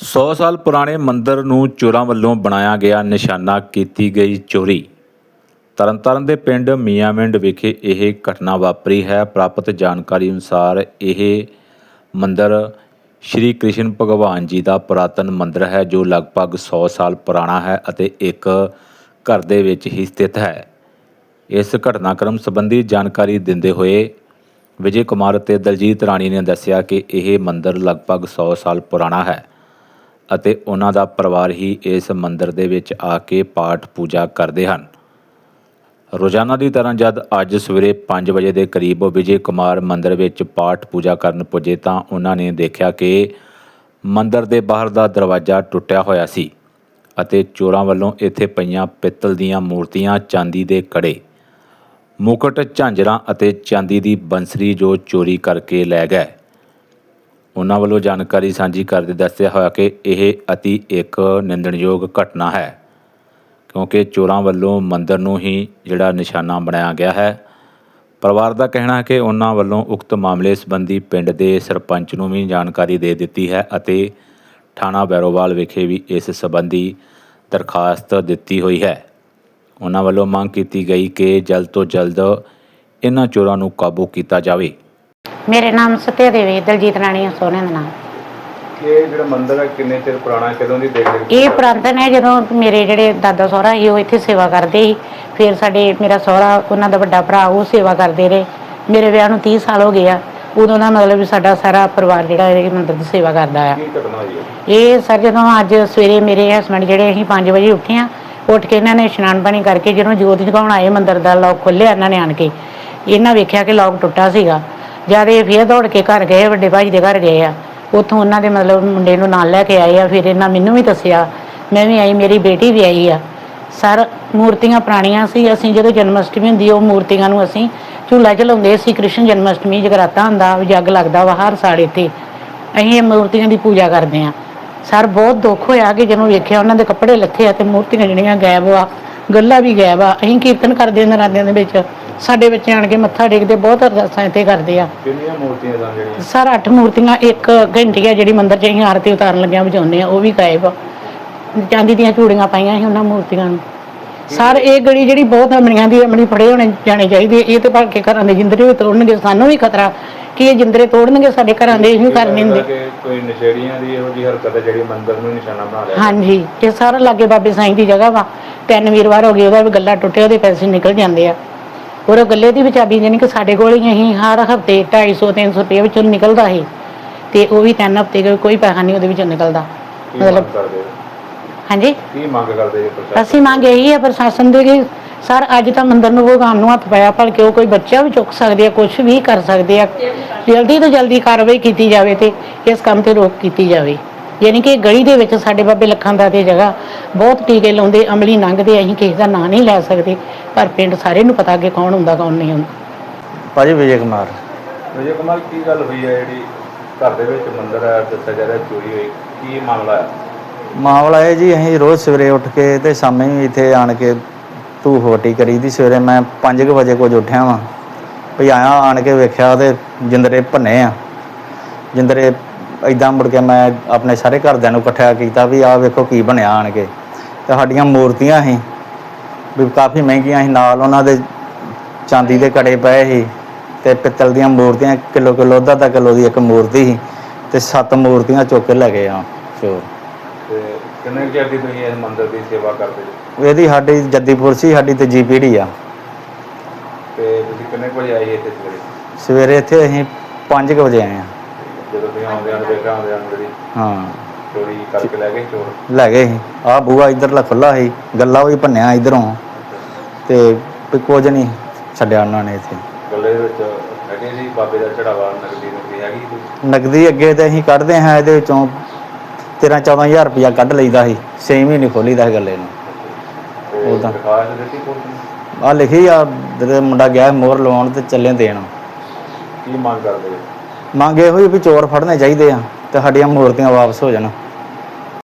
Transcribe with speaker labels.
Speaker 1: 100 ਸਾਲ ਪੁਰਾਣੇ ਮੰਦਰ ਨੂੰ ਚੋਰਾਂ ਵੱਲੋਂ ਬਣਾਇਆ ਗਿਆ ਨਿਸ਼ਾਨਾ ਕੀਤੀ ਗਈ ਚੋਰੀ। ਤਰਨਤਾਰਨ ਦੇ ਪਿੰਡ ਮੀਆਂਵਿੰਡ ਵਿਖੇ ਇਹ ਘਟਨਾ ਵਾਪਰੀ ਹੈ। ਪ੍ਰਾਪਤ ਜਾਣਕਾਰੀ ਅਨੁਸਾਰ ਇਹ ਮੰਦਰ ਸ਼੍ਰੀ ਕ੍ਰਿਸ਼ਨ ਭਗਵਾਨ ਜੀ ਦਾ ਪੁਰਾਤਨ ਮੰਦਰ ਹੈ, ਜੋ ਲਗਭਗ 100 ਸਾਲ ਪੁਰਾਣਾ ਹੈ ਅਤੇ ਇੱਕ ਘਰ ਦੇ ਵਿੱਚ ਹੀ ਸਥਿਤ ਹੈ। ਇਸ ਘਟਨਾਕ੍ਰਮ ਸੰਬੰਧੀ ਜਾਣਕਾਰੀ ਦਿੰਦੇ ਹੋਏ ਵਿਜੇ ਕੁਮਾਰ ਅਤੇ ਦਲਜੀਤ ਰਾਣੀ ਨੇ ਦੱਸਿਆ ਕਿ ਇਹ ਮੰਦਰ ਲਗਭਗ 100 ਸਾਲ ਪੁਰਾਣਾ ਹੈ। ਅਤੇ ਉਹਨਾਂ ਦਾ ਪਰਿਵਾਰ ਹੀ ਇਸ ਮੰਦਰ ਦੇ ਵਿੱਚ ਆ ਕੇ ਪਾਠ ਪੂਜਾ ਕਰਦੇ ਹਨ। ਰੋਜ਼ਾਨਾ ਦੀ ਤਰ੍ਹਾਂ ਜਦ ਅੱਜ ਸਵੇਰੇ 5 ਵਜੇ ਦੇ ਕਰੀਬ ਵਿਜੇ ਕੁਮਾਰ ਮੰਦਰ ਵਿੱਚ ਪਾਠ ਪੂਜਾ ਕਰਨ ਪੁੱਜੇ ਤਾਂ ਉਹਨਾਂ ਨੇ ਦੇਖਿਆ ਕਿ ਮੰਦਰ ਦੇ ਬਾਹਰ ਦਾ ਦਰਵਾਜ਼ਾ ਟੁੱਟਿਆ ਹੋਇਆ ਸੀ ਅਤੇ ਚੋਰਾਂ ਵੱਲੋਂ ਇੱਥੇ ਪਈਆਂ ਪਿੱਤਲ ਦੀਆਂ ਮੂਰਤੀਆਂ ਚਾਂਦੀ ਦੇ ਕੜੇ, ਮੁਕਟ ਝਾਂਜਰਾਂ ਅਤੇ ਚਾਂਦੀ ਦੀ ਬੰਸਰੀ ਜੋ ਚੋਰੀ ਕਰਕੇ ਲੈ ਗਏ। ਉਹਨਾਂ ਵੱਲੋਂ ਜਾਣਕਾਰੀ ਸਾਂਝੀ ਕਰਦੇ ਦੱਸਿਆ ਹੋਇਆ ਕਿ ਇਹ ਅਤੀ ਇੱਕ ਨਿੰਦਣਯੋਗ ਘਟਨਾ ਹੈ, ਕਿਉਂਕਿ ਚੋਰਾਂ ਵੱਲੋਂ ਮੰਦਰ ਨੂੰ ਹੀ ਜਿਹੜਾ ਨਿਸ਼ਾਨਾ ਬਣਾਇਆ ਗਿਆ ਹੈ। ਪਰਿਵਾਰ ਦਾ ਕਹਿਣਾ ਹੈ ਕਿ ਉਹਨਾਂ ਵੱਲੋਂ ਉਕਤ ਮਾਮਲੇ ਸੰਬੰਧੀ ਪਿੰਡ ਦੇ ਸਰਪੰਚ ਨੂੰ ਵੀ ਜਾਣਕਾਰੀ ਦੇ ਦਿੱਤੀ ਹੈ ਅਤੇ ਥਾਣਾ ਬੈਰੋਵਾਲ ਵਿਖੇ ਵੀ ਇਸ ਸੰਬੰਧੀ ਦਰਖਾਸਤ ਦਿੱਤੀ ਹੋਈ ਹੈ। ਉਹਨਾਂ ਵੱਲੋਂ ਮੰਗ ਕੀਤੀ ਗਈ ਕਿ ਜਲਦ ਤੋਂ ਜਲਦ ਇਹਨਾਂ ਚੋਰਾਂ ਨੂੰ ਕਾਬੂ ਕੀਤਾ ਜਾਵੇ।
Speaker 2: ਮੇਰੇ ਨਾਮ ਸਤਿਆ ਦੇਵੀ ਦਲਜੀਤ ਰਾਣੀ ਆ ਸੋਹਣੇ ਦਾ ਨਾਮ।
Speaker 3: ਇਹ ਜਿਹੜਾ ਮੰਦਿਰ ਹੈ ਕਿੰਨੇ ਚਿਰ ਪੁਰਾਣਾ ਕਦੋਂ ਦੀ ਦੇਖ ਰਹੇ
Speaker 2: ਇਹ ਪੁਰਾਤਨ ਹੈ ਜਦੋਂ ਮੇਰੇ ਜਿਹੜੇ ਦਾਦਾ ਸਹੁਰਾ ਸੀ ਉਹ ਇੱਥੇ ਸੇਵਾ ਕਰਦੇ ਸੀ। ਫਿਰ ਸਾਡੇ ਮੇਰਾ ਸਹੁਰਾ ਉਹਨਾਂ ਦਾ ਵੱਡਾ ਭਰਾ ਉਹ ਸੇਵਾ ਕਰਦੇ ਰਹੇ। ਮੇਰੇ ਵਿਆਹ ਨੂੰ 30 ਸਾਲ ਹੋ ਗਏ ਆ। ਉਦੋਂ ਦਾ ਮਤਲਬ ਵੀ ਸਾਡਾ ਸਾਰਾ ਪਰਿਵਾਰ ਜਿਹੜਾ ਇਹ ਮੰਦਿਰ ਦੀ ਸੇਵਾ ਕਰਦਾ ਆ।
Speaker 3: ਕੀ ਘਟਨਾ ਹੋਈ ਹੈ
Speaker 2: ਇਹ ਸਰ ਜਦੋਂ ਅੱਜ ਸਵੇਰੇ ਮੇਰੇ ਹਸਬੰਡ ਜਿਹੜੇ ਅਸੀਂ 5 ਵਜੇ ਉੱਠੇ ਆ ਉੱਠ ਕੇ ਇਹਨਾਂ ਨੇ ਇਸ਼ਨਾਨ ਪਾਣੀ ਕਰਕੇ ਜਦੋਂ ਜੋਤ ਜਗਾਉਣ ਆਏ ਮੰਦਿਰ ਦਾ ਲੋਕ ਖੋਲ੍ਹਿਆ ਇਹਨਾਂ ਨੇ ਆਣ ਕੇ। ਇਹਨਾਂ ਵੇਖਿਆ ਕਿ ਲੋਕ ਟੁੱਟਾ ਸੀਗਾ। ਜਦ ਇਹ ਫੇਰ ਦੌੜ ਕੇ ਘਰ ਗਏ, ਵੱਡੇ ਭਾਜੀ ਦੇ ਘਰ ਗਏ ਆ। ਉੱਥੋਂ ਉਹਨਾਂ ਦੇ ਮਤਲਬ ਮੁੰਡੇ ਨੂੰ ਨਾਲ ਲੈ ਕੇ ਆਏ ਆ। ਫਿਰ ਇਹਨਾਂ ਮੈਨੂੰ ਵੀ ਦੱਸਿਆ, ਮੈਂ ਵੀ ਆਈ, ਮੇਰੀ ਬੇਟੀ ਵੀ ਆਈ ਆ। ਸਰ, ਮੂਰਤੀਆਂ ਪੁਰਾਣੀਆਂ ਸੀ, ਅਸੀਂ ਜਦੋਂ ਜਨਮ ਅਸ਼ਟਮੀ ਹੁੰਦੀ ਉਹ ਮੂਰਤੀਆਂ ਨੂੰ ਅਸੀਂ ਝੂਲਾ ਝਲਾਉਂਦੇ ਸੀ, ਕ੍ਰਿਸ਼ਨ ਜਨਮ ਅਸ਼ਟਮੀ ਜਗਰਾਤਾ ਹੁੰਦਾ, ਜੱਗ ਲੱਗਦਾ ਵਾ ਹਰ ਸਾਲ ਇੱਥੇ। ਅਸੀਂ ਇਹ ਮੂਰਤੀਆਂ ਦੀ ਪੂਜਾ ਕਰਦੇ ਹਾਂ ਸਰ, ਬਹੁਤ ਦੁੱਖ ਹੋਇਆ ਕਿ ਜਦੋਂ ਵੇਖਿਆ ਉਹਨਾਂ ਦੇ ਕੱਪੜੇ ਲੱਥੇ ਆ ਤੇ ਮੂਰਤੀਆਂ ਜਿਹੜੀਆਂ ਗਾਇਬ ਆ ਗੱਲਾਂ ਵੀ ਗਾਇਬ ਆ। ਅਸੀਂ ਕੀਰਤਨ ਕਰਦੇ ਹਾਂ ਨਰਾਤਿਆਂ ਦੇ ਵਿੱਚ। ਸਾਡੇ ਬੱਚੇ ਆਣ ਕੇ ਮੱਥਾ ਟੇਕਦੇ ਬਹੁਤ ਅਰਦਾਸਾਂ ਇੱਥੇ ਕਰਦੇ ਆ।
Speaker 3: ਕਿੰਨੀਆਂ ਮੂਰਤੀਆਂ ਸਨ ਜਿਹੜੀਆਂ?
Speaker 2: ਸਰ ਅੱਠ ਮੂਰਤੀਆਂ ਇੱਕ ਘੰਟੀ ਆ ਜਿਹੜੀ ਮੰਦਿਰ 'ਚ ਅਸੀਂ ਆਰਤੀ ਉਤਾਰਨ ਲੱਗਿਆ ਵਜਾਉਂਦੇ ਆ ਉਹ ਵੀ ਗਾਇਬ ਆ। ਚਾਂਦੀ ਦੀਆਂ ਚੂੜੀਆਂ ਪਾਈਆਂ ਸੀ ਉਹਨਾਂ ਮੂਰਤੀਆਂ ਨੂੰ। ਸਰ ਇਹ ਗੜੀ ਜਿਹੜੀ ਬਹੁਤ ਅਮਲੀਆਂ ਦੀ ਅਮਲੀ ਫੜੇ ਹੋਣੇ ਜਾਣੇ ਚਾਹੀਦੇ ਇਹ ਤੇ ਭੜ ਕੇ ਘਰਾਂ ਦੇ ਜਿੰਦਰੇ ਵੀ ਤੋੜਨਗੇ ਸਾਨੂੰ ਵੀ ਖਤਰਾ ਕਿ ਇਹ ਜਿੰਦਰੇ ਤੋੜਨਗੇ ਸਾਡੇ ਘਰਾਂ ਦੇ ਇਹੀ ਕਰ
Speaker 3: ਕਿ ਕੋਈ ਨਸ਼ੇੜੀਆਂ ਦੀ ਇਹੋ ਜਿਹੀ ਹਰਕਤ ਹੈ ਜਿਹੜੀ ਮੰਦਿਰ ਨੂੰ ਨਿਸ਼ਾਨਾ ਬਣਾ ਲਿਆ।
Speaker 2: ਹਾਂਜੀ ਇਹ ਸਾਰਾ ਲਾਗੇ ਬਾਬੇ ਸਾਈਂ ਦੀ ਜਗ੍ਹਾ ਵਾ। ਤਿੰਨ ਵੀਰਵਾਰ ਹੋ ਗਏ ਉਹਦਾ ਵੀ ਗੱਲਾ ਟੁੱਟੇ ਉਹਦੇ ਪੈਸੇ ਨਿਕਲ ਜਾਂਦੇ ਆ। ਔਰ ਉਹ ਗੱਲੇ ਦੀ ਵੀ ਚਾਬੀ ਜਾਨੀ ਕਿ ਸਾਡੇ ਕੋਲ ਹੀ ਅਸੀਂ ਹਰ ਹਫ਼ਤੇ 250 300 ਰੁਪਏ ਵਿੱਚੋਂ ਨਿਕਲਦਾ ਸੀ। ਤੇ ਉਹ ਵੀ ਤਿੰਨ ਹਫ਼ਤੇ ਕੋਈ ਪੈਸਾ ਨਹੀਂ ਉਹਦੇ ਵਿੱਚੋਂ ਨਿਕਲਦਾ।
Speaker 3: ਕੀ
Speaker 2: ਮਤਲਬ
Speaker 3: ਮੰਗ ਕਰਦੇ ਹੋ?
Speaker 2: ਹਾਂਜੀ?
Speaker 3: ਕੀ ਮੰਗ ਕਰਦੇ ਜੀ ਪ੍ਰਸ਼ਾਸਨ
Speaker 2: ਅਸੀਂ ਮੰਗ ਇਹੀ ਹੈ ਪ੍ਰਸ਼ਾਸਨ ਦੇ ਕਿ ਸਰ ਅੱਜ ਤਾਂ ਮੰਦਰ ਨੂੰ ਭਗਵਾਨ ਨੂੰ ਹੱਥ ਪਾਇਆ ਭਲਕੇ ਉਹ ਕੋਈ ਬੱਚਾ ਵੀ ਚੁੱਕ ਸਕਦੇ ਆ ਕੁਝ ਵੀ ਕਰ ਸਕਦੇ ਆ। ਜਲਦੀ ਤੋਂ ਜਲਦੀ ਕਾਰਵਾਈ ਕੀਤੀ ਜਾਵੇ ਤੇ ਇਸ ਕੰਮ ਤੇ ਰੋਕ ਕੀਤੀ ਜਾਵੇ। ਯਾਨੀ ਕਿ ਗਲੀ ਦੇ ਵਿੱਚ ਸਾਡੇ ਬਾਬੇ ਲੱਖਾਂ ਦਾ ਤੇ ਜਗ੍ਹਾ ਬਹੁਤ ਟੀਕੇ ਲਾਉਂਦੇ ਅਮਲੀ ਲੰਘਦੇ ਅਸੀਂ ਕਿਸੇ ਦਾ ਨਾਂ ਨਹੀਂ ਲੈ ਸਕਦੇ। ਪਰ ਪਿੰਡ ਸਾਰੇ ਨੂੰ ਪਤਾ ਕਿ ਕੌਣ ਹੁੰਦਾ ਕੌਣ ਨਹੀਂ ਹੁੰਦਾ।
Speaker 4: ਭਾਜੀ ਵਿਜੇ ਕੁਮਾਰ।
Speaker 3: ਵਿਜੇ ਕੁਮਾਰ ਕੀ ਗੱਲ ਹੋਈ ਹੈ ਜਿਹੜੀ ਘਰ ਦੇ ਵਿੱਚ ਮੰਦਿਰ ਹੈ ਦੱਸਿਆ ਜਾ ਰਿਹਾ ਚੋਰੀ ਹੋਈ ਕੀ ਮਾਮਲਾ ਹੈ?
Speaker 4: ਮਾਮਲਾ ਇਹ ਜੀ ਅਸੀਂ ਰੋਜ਼ ਸਵੇਰੇ ਉੱਠ ਕੇ ਤੇ ਸ਼ਾਮੀ ਵੀ ਇੱਥੇ ਆਣ ਕੇ ਧੂਫ ਹੋਟੀ ਕਰੀਦੀ ਸਵੇਰੇ ਮੈਂ 5 ਵਜੇ ਕੁਝ ਉੱਠਿਆ ਵਾਂ। ਭਈ ਆਇਆ ਆਣ ਕੇ ਵੇਖਿਆ ਤੇ ਜਿੰਦਰੇ ਭੰਨੇ ਆ। ਜਿੰਦਰੇ ਇਦਾਂ ਮੁੜ ਕੇ ਮੈਂ ਆਪਣੇ ਸਾਰੇ ਘਰਦਿਆਂ ਨੂੰ ਇਕੱਠਿਆ ਕੀਤਾ ਵੀ ਆਹ ਵੇਖੋ ਕੀ ਬਣਿਆ ਆਣ ਕੇ। ਤੇ ਸਾਡੀਆਂ ਮੂਰਤੀਆਂ ਸੀ ਵੀ ਕਾਫੀ ਮਹਿੰਗੀਆਂ ਸੀ ਨਾਲ ਉਹਨਾਂ ਦੇ ਚਾਂਦੀ ਦੇ ਕੜੇ ਪਏ ਸੀ ਤੇ ਪਿੱਤਲ ਦੀਆਂ ਮੂਰਤੀਆਂ ਕਿਲੋ ਕਿਲੋ ਅੱਧਾ ਅੱਧਾ ਕਿਲੋ ਦੀ ਇੱਕ ਮੂਰਤੀ ਸੀ ਤੇ ਸੱਤ ਮੂਰਤੀਆਂ ਚੁੱਕ ਕੇ ਲੈ ਗਏ ਆ ਚੋਰ।
Speaker 3: ਤੇ ਕਿੰਨੇ ਕੁ ਚਿਰ ਦੀ ਤੁਸੀਂ ਇਸ ਮੰਦਿਰ ਦੀ ਸੇਵਾ ਕਰਦੇ ਜੀ?
Speaker 4: ਇਹਦੀ ਸਾਡੀ ਜੱਦੀਪੁਰ ਸੀ ਸਾਡੀ ਤੀਜੀ ਪੀੜ੍ਹੀ ਆ।
Speaker 3: ਤੇ ਤੁਸੀਂ ਕਿੰਨੇ ਵਜੇ ਆਏ ਇੱਥੇ ਸਵੇਰੇ?
Speaker 4: ਸਵੇਰੇ ਇੱਥੇ ਅਸੀਂ 5 ਵਜੇ ਆਏ ਆ।
Speaker 3: ਜਦੋਂ ਆਉਂਦੇ
Speaker 4: ਹਾਂ।
Speaker 3: ਚੋਰੀ ਕਰਕੇ ਲੈ ਗਏ ਚੋਰ।
Speaker 4: ਲੈ ਗਏ ਸੀ। ਆ ਬੂਆ ਇਧਰਲਾ ਖੁੱਲਾ ਸੀ। ਗੱਲਾ ਵੀ ਭੰਨਿਆ ਇਧਰੋਂ। ਤੇ ਵੀ ਕੁਝ ਨਹੀਂ ਛੱਡਿਆ ਉਹਨਾਂ ਨੇ ਇੱਥੇ।
Speaker 3: ਗੱਲੇ ਦੇ ਵਿੱਚ ਹੈਗੇ ਸੀ ਬਾਬੇ ਦਾ ਚੜਾਵਾ ਨਗਦੀ ਨਗਦੀ ਹੈਗੀ ਕੋਈ
Speaker 4: ਨਗਦੀ ਅੱਗੇ ਤੇ ਅਸੀਂ ਕੱਢਦੇ ਹਾਂ ਇਹਦੇ ਵਿੱਚੋਂ 13 14000 ਰੁਪਇਆ ਕੱਢ ਲਈਦਾ ਸੀ। 6 ਮਹੀਨੇ ਖੋਲੀਦਾ ਸੀ ਗੱਲੇ ਨੂੰ।
Speaker 3: ਤੇ
Speaker 4: ਉਹਦਾ।
Speaker 3: ਦਰਖਾਸਤ ਦਿੱਤੀ ਪੁਲਿਸ ਨੂੰ?
Speaker 4: ਆ ਲਿਖੀ ਆ ਜਦੋਂ ਮੁੰਡਾ ਗਿਆ ਮੋਹਰ ਲਵਾਉਣ ਤੇ ਚੱਲੇ ਦੇਣ।
Speaker 3: ਕੀ ਮੰਗ ਕਰਦੇ? ਹੋ?
Speaker 4: ਮੰਗ ਇਹੋ ਹੀ ਵੀ ਚੋਰ ਫੜਨੇ ਚਾਹੀਦੇ ਆ ਤੇ ਸਾਡੀਆਂ ਮੂਰਤੀਆਂ ਵਾਪਸ ਹੋ ਜਾਣ।